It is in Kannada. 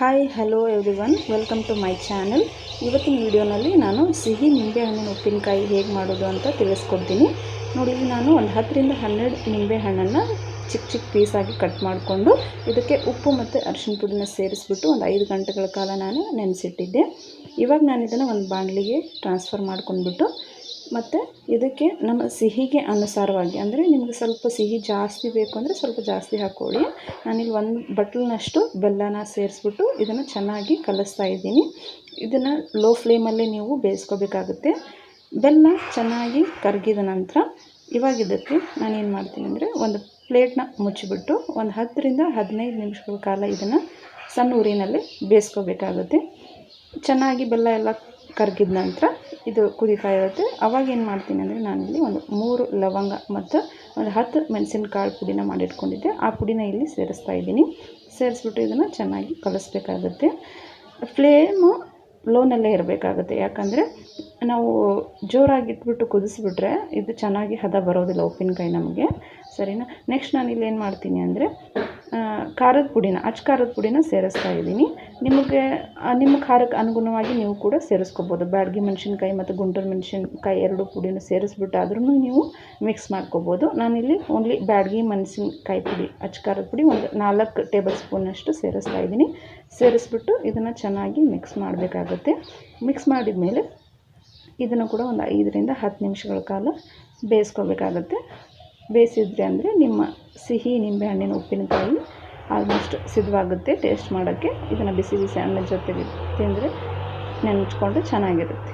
Hi hello everyone welcome to my channel ಇವತ್ತಿನ ವಿಡಿಯೋನಲ್ಲಿ ನಾನು ಸಿಹಿ ನಿಂಬೆಹಣ್ಣಿನ ಉಪ್ಪಿನಕಾಯಿ ಹೇಗೆ ಮಾಡೋದು ಅಂತ ತಿಳಿಸ್ಕೊಡ್ತೀನಿ. ನೋಡಿ ನಾನು ಒಂದು ಹತ್ತರಿಂದ ಹನ್ನೆರಡು ನಿಂಬೆಹಣ್ಣನ್ನು ಚಿಕ್ಕ ಚಿಕ್ಕ ಪೀಸಾಗಿ ಕಟ್ ಮಾಡಿಕೊಂಡು ಇದಕ್ಕೆ ಉಪ್ಪು ಮತ್ತು ಅರಿಶಿನ ಪುಡಿನ ಸೇರಿಸ್ಬಿಟ್ಟು ಒಂದು ಐದು ಗಂಟೆಗಳ ಕಾಲ ನಾನು ನೆನೆಸಿಟ್ಟಿದ್ದೆ. ಇವಾಗ ನಾನು ಇದನ್ನು ಒಂದು ಬಾಣಲಿಗೆ ಟ್ರಾನ್ಸ್ಫರ್ ಮಾಡ್ಕೊಂಡ್ಬಿಟ್ಟು ಮತ್ತು ಇದಕ್ಕೆ ನಮ್ಮ ಸಿಹಿಗೆ ಅನುಸಾರವಾಗಿ, ಅಂದರೆ ನಿಮಗೆ ಸ್ವಲ್ಪ ಸಿಹಿ ಜಾಸ್ತಿ ಬೇಕು ಅಂದರೆ ಸ್ವಲ್ಪ ಜಾಸ್ತಿ ಹಾಕ್ಕೊಳ್ಳಿ ನಾನಿಲ್ಲಿ ಒಂದು ಬಟ್ಲಿನಷ್ಟು ಬೆಲ್ಲನ ಸೇರಿಸ್ಬಿಟ್ಟು ಇದನ್ನು ಚೆನ್ನಾಗಿ ಕಲಿಸ್ತಾ ಇದ್ದೀನಿ. ಇದನ್ನು ಲೋ ಫ್ಲೇಮಲ್ಲೇ ನೀವು ಬೇಯಿಸ್ಕೋಬೇಕಾಗುತ್ತೆ. ಬೆಲ್ಲ ಚೆನ್ನಾಗಿ ಕರಗಿದ ನಂತರ ಇವಾಗ ಇದಕ್ಕೆ ನಾನೇನು ಮಾಡ್ತೀನಿ ಅಂದರೆ ಒಂದು ಪ್ಲೇಟ್ನ ಮುಚ್ಚಿಬಿಟ್ಟು ಒಂದು ಹತ್ತರಿಂದ ಹದಿನೈದು ನಿಮಿಷಗಳ ಕಾಲ ಇದನ್ನು ಸಣ್ಣ ಊರಿನಲ್ಲಿ ಬೇಯಿಸ್ಕೋಬೇಕಾಗುತ್ತೆ. ಚೆನ್ನಾಗಿ ಬೆಲ್ಲ ಎಲ್ಲ ಕರಗಿದ ನಂತರ ಇದು ಕುದಿತಾ ಇರುತ್ತೆ. ಅವಾಗ ಏನು ಮಾಡ್ತೀನಿ ಅಂದರೆ ನಾನಿಲ್ಲಿ ಒಂದು ಮೂರು ಲವಂಗ ಮತ್ತು ಒಂದು ಹತ್ತು ಮೆಣಸಿನಕಾಳು ಪುಡಿನ ಮಾಡಿಟ್ಕೊಂಡಿದ್ದೆ. ಆ ಪುಡಿನ ಇಲ್ಲಿ ಸೇರಿಸ್ತಾ ಇದ್ದೀನಿ. ಸೇರಿಸ್ಬಿಟ್ಟು ಇದನ್ನು ಚೆನ್ನಾಗಿ ಕಲಿಸ್ಬೇಕಾಗುತ್ತೆ. ಫ್ಲೇಮು ಲೋನಲ್ಲೇ ಇರಬೇಕಾಗುತ್ತೆ. ಯಾಕಂದರೆ ನಾವು ಜೋರಾಗಿ ಇಟ್ಬಿಟ್ಟು ಕುದಿಸ್ಬಿಟ್ರೆ ಇದು ಚೆನ್ನಾಗಿ ಹದ ಬರೋದಿಲ್ಲ ಉಪ್ಪಿನಕಾಯಿ ನಮಗೆ. ಸರಿನಾ? ನೆಕ್ಸ್ಟ್ ನಾನು ಇಲ್ಲಿ ಏನು ಮಾಡ್ತೀನಿ ಅಂದರೆ ಖಾರದ ಪುಡಿನ ಅಚ್ಚ ಖಾರದ ಪುಡಿನ ಸೇರಿಸ್ತಾ ಇದ್ದೀನಿ. ನಿಮಗೆ ನಿಮ್ಮ ಖಾರಕ್ಕೆ ಅನುಗುಣವಾಗಿ ನೀವು ಕೂಡ ಸೇರಿಸ್ಕೋಬೋದು. ಬ್ಯಾಡಗಿ ಮೆಣಸಿನ್ಕಾಯಿ ಮತ್ತು ಗುಂಟೂರು ಮೆಣಸಿನ್ಕಾಯಿ ಎರಡು ಪುಡಿನ ಸೇರಿಸ್ಬಿಟ್ಟು ಆದ್ರೂ ನೀವು ಮಿಕ್ಸ್ ಮಾಡ್ಕೋಬೋದು. ನಾನಿಲ್ಲಿ ಓನ್ಲಿ ಬ್ಯಾಡಗಿ ಮೆಣಸಿನ್ಕಾಯಿ ಪುಡಿ ಅಚ್ಚ ಖಾರದ ಪುಡಿ ಒಂದು ನಾಲ್ಕು ಟೇಬಲ್ ಸ್ಪೂನಷ್ಟು ಸೇರಿಸ್ತಾ ಇದ್ದೀನಿ. ಸೇರಿಸ್ಬಿಟ್ಟು ಇದನ್ನು ಚೆನ್ನಾಗಿ ಮಿಕ್ಸ್ ಮಾಡಬೇಕಾಗುತ್ತೆ. ಮಿಕ್ಸ್ ಮಾಡಿದ ಮೇಲೆ ಇದನ್ನು ಕೂಡ ಒಂದು ಐದರಿಂದ ಹತ್ತು ನಿಮಿಷಗಳ ಕಾಲ ಬೇಯಿಸ್ಕೋಬೇಕಾಗತ್ತೆ. ಬೇಯಿಸಿದ್ರೆ ಅಂದರೆ ನಿಮ್ಮ ಸಿಹಿ ನಿಂಬೆಹಣ್ಣಿನ ಉಪ್ಪಿನಕಾಯಿ ಆಲ್ಮೋಸ್ಟ್ ಸಿದ್ಧವಾಗುತ್ತೆ. ಟೇಸ್ಟ್ ಮಾಡೋಕ್ಕೆ ಇದನ್ನು ಬಿಸಿ ಬಿಸಿ ಅನ್ನದ ಜೊತೆಗೆ ತಿಂದರೆ ನೆಂಚ್ಕೊಂಡು ಚೆನ್ನಾಗಿರುತ್ತೆ.